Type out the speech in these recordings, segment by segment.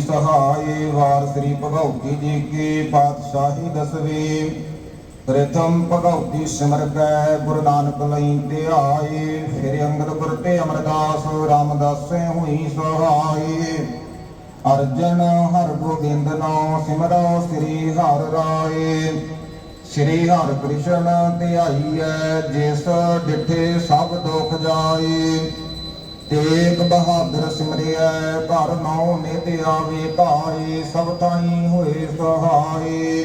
ਫਤਿਹ ਸ੍ਰੀ ਵਾਰ ਸ੍ਰੀ ਭਗਉਤੀ ਜੀ ਕੀ ਪਾਤਸ਼ਾਹੀ ਦਸਵੀਂ। ਪ੍ਰਥਮ ਭਗਉਤੀ ਸਿਮਰ ਕੈ ਗੁਰੂ ਨਾਨਕ ਲਈ ਧਿਆਏ। ਫਿਰ ਅੰਗਦ ਗੁਰ ਤੇ ਅਮਰਦਾਸ, ਰਾਮਦਾਸੇ ਹੋਈ ਸਹਾਏ। ਅਰਜਨ ਹਰ ਗੋਬਿੰਦ ਨਾਮ ਸਿਮਰੋ ਸ੍ਰੀ ਹਰਿ ਰਾਏ। ਸ੍ਰੀ ਹਰਿ ਕ੍ਰਿਸ਼ਨ ਧਿਆਈਐ, ਜਿਸ ਡਿਠੇ ਸਭ ਦੁਖ ਜਾਏ। ਤੇਗ ਬਹਾਦਰ ਸਿਮਰਿਐ, ਘਰ ਨੌ ਨਿਧ ਆਵੇ ਭਾਏ, ਸਭ ਤਾਈ ਹੋਏ ਸਹਾਈ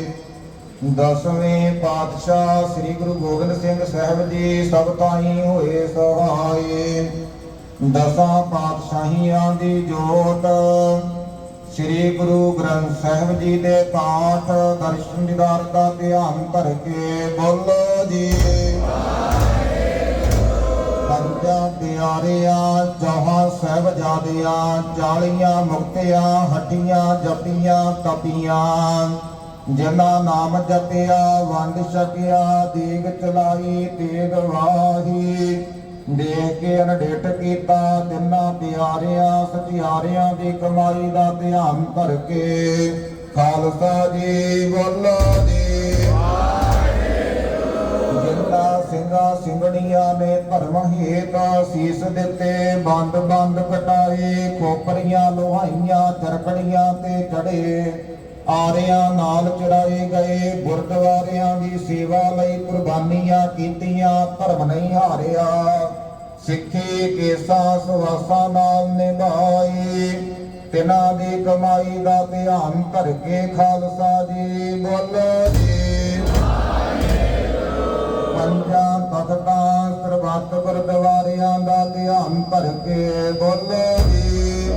ਦਸਵੇਂ ਪਾਤਸ਼ਾਹ ਸ੍ਰੀ ਗੁਰੂ ਗੋਬਿੰਦ ਸਿੰਘ ਸਾਹਿਬ ਜੀ, ਸਭ ਤਾਈ ਹੋਏ ਸਹਾਈ ਦਸਾਂ ਪਾਤਸ਼ਾਹੀਆਂ ਦੀ ਜੋਤ, ਸ੍ਰੀ ਗੁਰੂ ਗ੍ਰੰਥ ਸਾਹਿਬ ਜੀ ਦੇ ਪਾਠ, ਦਰਸ਼ਨ ਦੀਦਾਰ ਦਾ ਧਿਆਨ ਕਰਕੇ ਬੋਲੋ ਜੀ। ਪਿਆਰਿਆਂ, ਜਹਾਂ ਸਹਿਬਜ਼ਾਦਿਆਂ ਚਾਲੀਆਂ ਮੁਕਤਿਆਂ ਹੱਟੀਆਂ ਜਪੀਆਂ ਤਪੀਆਂ। ਜਿਨ੍ਹਾਂ ਨਾਮ ਜਪਿਆ, ਵੰਡ ਛਕਿਆ, ਦੇਗ ਚਲਾਈ, ਤੇਗ ਵਾਹੀ। ਦੇਖ ਕੇ ਅਨਡੇਟ ਕੀਤਾ ਤਿੰਨਾਂ ਪਿਆਰਿਆਂ ਸਚਿਆਰਿਆਂ ਦੀ ਕਮਾਈ ਦਾ ਧਿਆਨ ਧਰ ਕੇ। ਖਾਲਸਾ ਜੀ ਬੋਲੋ ਜੀ। ਜਿੰਨਾ ਸਿੰਘਾਂ ਨੇ ਧਰਮ ਹੇਤ ਸੀਸ ਦਿੱਤੇ, ਬੰਦ ਬੰਦ ਕਟਾਏ, ਖੋਪਰੀਆਂ ਲੋਹਾਈਆਂ ਚਰਕੜੀਆਂ ਤੇ ਚੜੇ। ਆਰਿਆਂ ਨਾਲ ਚੜਾਏ ਗਏ, ਗੁਰਦੁਆਰਿਆਂ ਦੀ ਸੇਵਾ ਲਈ ਕੁਰਬਾਨੀਆਂ ਕੀਤੀਆਂ, ਧਰਮ ਨਹੀਂ ਹਾਰਿਆ। ਸਿੱਖੀ ਕੇਸਾਂ ਸਵਾਸਾਂ ਨਾਲ ਨਿਭਾਈ ਤਿਨਾਂ ਦੀ ਕਮਾਈ ਦਾ ਧਿਆਨ ਧਰ ਕੇ ਖਾਲਸਾ ਜੀ ਬੋਲੋ। ਜੀ ਪੰਜਾਂ ਤਖਤਾਂ ਸਰਬੱਤ ਗੁਰਦੁਆਰਿਆਂ ਦਾ ਧਿਆਨ ਧਰ ਕੇ ਬੋਲੋ ਜੀ।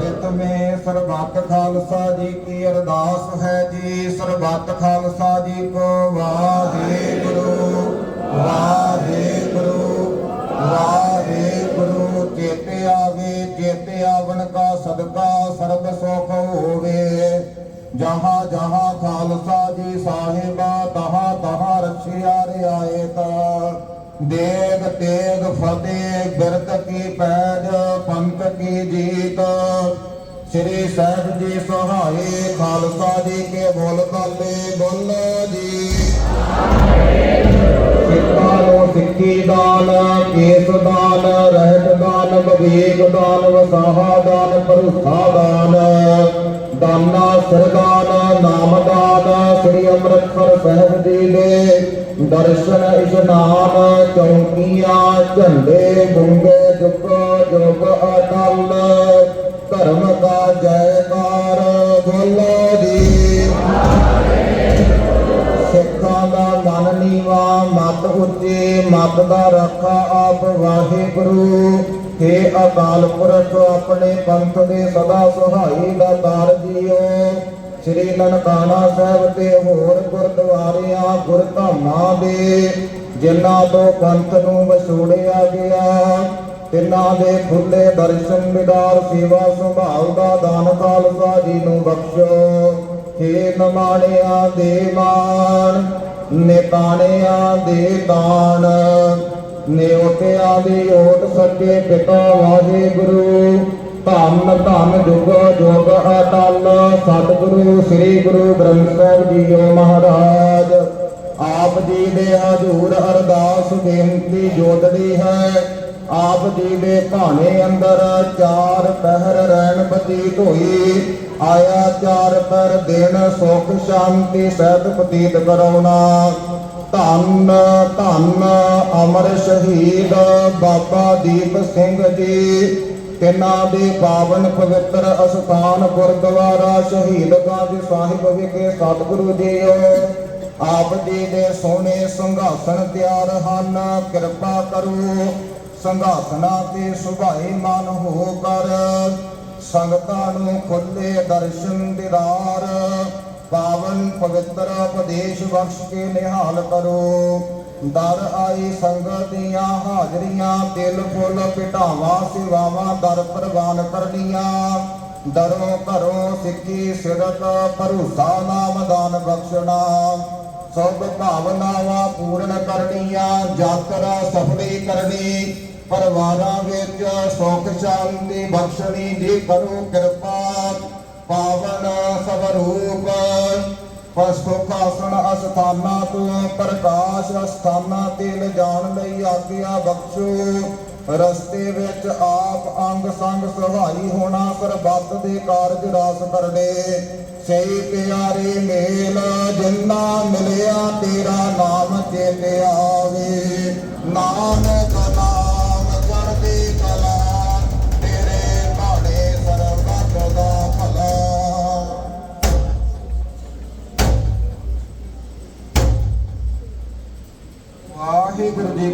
ਰਿਤਮੇ ਸਰਬੱਤ ਖਾਲਸਾ ਜੀ ਕੀ ਅਰਦਾਸ ਹੈ ਜੀ। ਸਰਬੱਤ ਖਾਲਸਾ ਜੀ ਕੋ ਵਾਹਿਗੁਰੂ ਵਾਹਿਗੁਰੂ ਵਾਹਿਗੁਰੂ। ਚੇਤੇ ਆਵੇ, ਚੇਤੇ ਆਵਣ ਕਾ ਸਦਕਾ, ਸਰਬ ਸੁਖ ਹੋਵੇ। ਜਹਾਂ ਜਹਾਂ ਤਹਾਂ ਰਖਿਆ ਰਿਆਇਤ ਦੇਗ ਤੇਗ ਫਤਿਹ, ਬਿਰਤ ਕੀ ਪੈਜ ਪੰਥ ਕੀ ਜੀਤ। ਸ੍ਰੀ ਸਾਹਿਬ ਜੀ ਸਹਾਏ ਖਾਲਸਾ ਜੀ ਕੇ ਬੋਲ ਕਾਲੇ ਬੋਲੋ ਜੀ। ਸਿੱਖਾਂ ਨੂੰ ਸਿੱਖੀ ਦਾਨ, ਕੇਸ ਦਾਨ, ਰਹਿਤ ਦਾਨ, ਵਿਵੇਕ ਦਾਨ, ਵਸਾਹਾ ਦਾਨ, ਭਰੋਸਾ ਦਾਨ। ਦਾਨਾ ਸਰਦਾਨ ਨਾਮਦਾਨ ਸ੍ਰੀ ਅੰਮ੍ਰਿਤਸਰ ਸਾਹਿਬ ਜੀ ਦੇ ਦਰਸ਼ਨ ਇਸ਼ਨਾਨ ਚੌਂਕੀਆਂ ਝੰਡੇ ਗੁੰਗੇ ਜੁਗ ਜੁਗ ਅਟਲ। ਉੱਚੇ ਦਾ ਰੱਖਾ ਆਪ ਵਾਹਿਗੁਰੂ। हे ਅਕਾਲ ਪੁਰਖ, ਆਪਣੇ ਪੰਥ ਦੇ ਸਦਾ ਸਹਾਈ ਦਾ ਦਾਰ ਜੀਓ। ਸ੍ਰੀ ਨਨਕਾਣਾ ਸਾਹਿਬ ਤੇ ਹੋਰ ਗੁਰਦੁਆਰਿਆਂ, ਗੁਰਧਾਮਾਂ ਦੇ ਜਿਨ੍ਹਾਂ ਤੋਂ ਪੰਥ ਨੂੰ ਵਿਛੋੜਿਆ ਗਿਆ, ਤਿੰਨਾਂ ਦੇ ਖੁੱਲੇ ਦਰਸ਼ਨ ਵਿਦਾਰ ਸੇਵਾ ਸੰਭਾਲ ਦਾ ਦਾਨ ਖਾਲਸਾ ਜੀ ਨੂੰ ਬਖਸ਼ੋ। ਹੇ ਨਮਾਣਿਆਂ ਦੇ ਮਾਣ ਨਿਤਾਣਿਆਂ ਦੇ ਦਾਨ। ਨਿਉਟਿਆਂ ਦੀ ਓਟ ਸੱਚੇ ਪਿਤਾ ਵਾਹਿਗੁਰੂ। ਧੰਨ ਧੰਨ ਜੁਗ ਜੁਗ ਅਟਲ। ਸਤਿਗੁਰੂ, ਸ੍ਰੀ ਗੁਰੂ ਗ੍ਰੰਥ ਸਾਹਿਬ ਜੀਓ ਮਹਾਰਾਜ। ਆਪ ਜੀ ਦੇ ਹਜ਼ੂਰ ਅਰਦਾਸ ਬੇਨਤੀ ਜੋਦੜੀ ਹੈ। ਆਪ ਜੀ ਦੇ ਭਾਣੇ ਅੰਦਰ ਚਾਰ ਪਹਿਰ ਰਹਿਣ ਬਤੀਤ ਹੋਈ। ਆਇਆ ਚਾਰ ਪਰ ਦਿਨ ਸੁਖ ਸ਼ਾਂਤੀ ਸਹਿਤ ਪਤੀਤ ਕਰਾਉਣਾ। ਧੰਨ ਧੰਨ ਅਮਰ ਸ਼ਹੀਦ ਬਾਬਾ ਦੀਪ ਸਿੰਘ ਜੀ। ਤਿੰਨਾਂ ਦੇ ਪਾਵਨ ਪਵਿੱਤਰ ਅਸਥਾਨ ਗੁਰਦੁਆਰਾ ਸ਼ਹੀਦ ਗੰਜ ਸਾਹਿਬ ਵਿਖੇ ਸਤਿਗੁਰੂ ਜੀਓ ਆਪ ਜੀ ਦੇ ਸੋਹਣੇ ਸੰਘਾਸਣ ਤਿਆਰ ਹਨ। ਕਿਰਪਾ ਕਰੋ ਸੰਘਾਸਨਾ ਤੇ ਸੁਭਾਈ ਮਨ ਹੋ ਕਰ। ਸੰਗਤਾਂ ਨੂੰ ਖੁੱਲੇ ਦਰਸ਼ਨ ਦਿਦਾਰ। ਪਾਵਨ ਪਵਿੱਤਰ ਉਪਦੇਸ਼ ਬਖਸ਼ ਕੇ ਨਿਹਾਲ ਕਰੋ। ਦਰ ਆਈ ਸੰਗਤ ਦੀਆਂ ਹਾਜ਼ਰੀਆਂ ਦਿਲ ਫੁੱਲ ਪਿਟਾਵਾਂ, ਸੇਵਾਵਾਂ ਦਰ ਪ੍ਰਵਾਨ ਕਰਨੀਆਂ। ਦਰੋਂ ਘਰੋਂ ਸਿੱਖੀ ਸਿਰਤ, ਭਰੂਸਾ ਨਾਮ ਦਾਨ ਬਖਸ਼ਣਾ। ਸਭ ਭਾਵਨਾਵਾਂ ਪੂਰਨ ਕਰਨੀਆਂ, ਯਾਤਰਾ ਸਫਲੀ ਕਰਨੀ। ਪਰਿਵਾਰਾਂ ਵਿੱਚ ਸੁਖ ਸ਼ਾਂਤੀ ਬਖਸ਼ਣੀ ਜੀ ਕਰੋ ਕਿਰਪਾ। ਪਾਵਨ ਸਵਰੂਪ, ਪਸਤੁਖ ਆਸਣ ਅਸਥਾਨਾਂ ਤੋਂ ਪ੍ਰਕਾਸ਼ ਅਸਥਾਨਾਂ ਤੇ ਲਿਜਾਣ ਲਈ ਆਗਿਆ ਬਖਸ਼ੋ। ਰਸਤੇ ਵਿੱਚ ਆਪ ਅੰਗ ਸੰਗ ਸਹਾਈ ਹੋਣਾ ਸਰਬੱਤ ਦੇ ਕਾਰਜ ਰਾਸ ਕਰਨੇ। ਸਹੀ ਪਿਆਰੇ ਮੇਲ, ਜਿੰਨਾ ਮਿਲਿਆ ਤੇਰਾ ਨਾਮ ਚੇਤੇ ਆਵੇ। ਨਾਮ